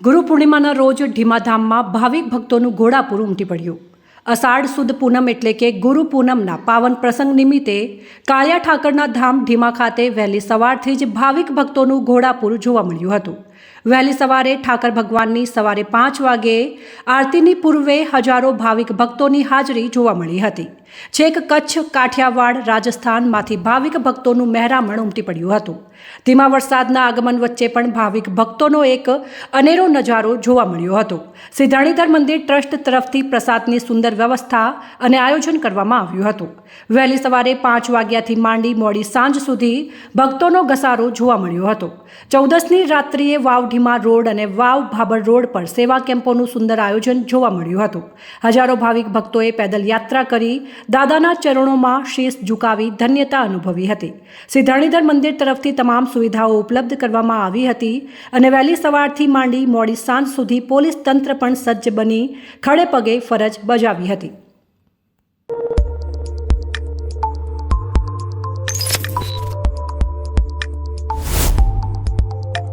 ગુરુ પૂર્ણિમાના રોજ ઢીમાધામમાં ભાવિક ભક્તોનું ઘોડાપુર ઉમટી પડ્યું. અષાઢ સુદ પૂનમ એટલે કે ગુરુ પૂનમના પાવન પ્રસંગ નિમિત્તે કાળિયા ઠાકરના ધામ ઢીમા ખાતે વહેલી સવારથી જ ભાવિક ભક્તોનું ઘોડાપુર જોવા મળ્યું હતું. વહેલી સવારે ઠાકર ભગવાનની સવારે પાંચ વાગે આરતીની પૂર્વે હજારો ભાવિક ભક્તોની હાજરી જોવા મળી હતી. છેક કચ્છ, કાઠિયાવાડ, રાજસ્થાનમાંથી ભાવિક ભક્તોનું મહેરામણ ઉમટી પડ્યું હતું. ધીમા વરસાદના આગમન વચ્ચે પણ ભાવિક ભક્તોનો એક અનેરો નજારો જોવા મળ્યો હતો. સિદ્ધાણીધર મંદિર ટ્રસ્ટ તરફથી પ્રસાદની સુંદર વ્યવસ્થા અને આયોજન કરવામાં આવ્યું હતું. વહેલી સવારે પાંચ વાગ્યાથી માંડી મોડી સાંજ સુધી ભક્તોનો ઘસારો જોવા મળ્યો હતો. ચૌદસની રાત્રિએ વાવઢીમા રોડ અને વાવ ભાબર રોડ પર સેવા કેમ્પોનું સુંદર આયોજન જોવા મળ્યું હતું. હજારો ભાવિક ભક્તોએ પેદલ યાત્રા કરી દાદાના ચરણોમાં શીશ ઝુકાવી ધન્યતા અનુભવી હતી. સિદ્ધાણીધર મંદિર તરફથી તમામ સુવિધાઓ ઉપલબ્ધ કરવામાં આવી હતી અને વહેલી સવારથી માંડી મોડી સાંજ સુધી પોલીસ તંત્ર પણ સજ્જ બની ખડે પગે ફરજ બજાવી હતી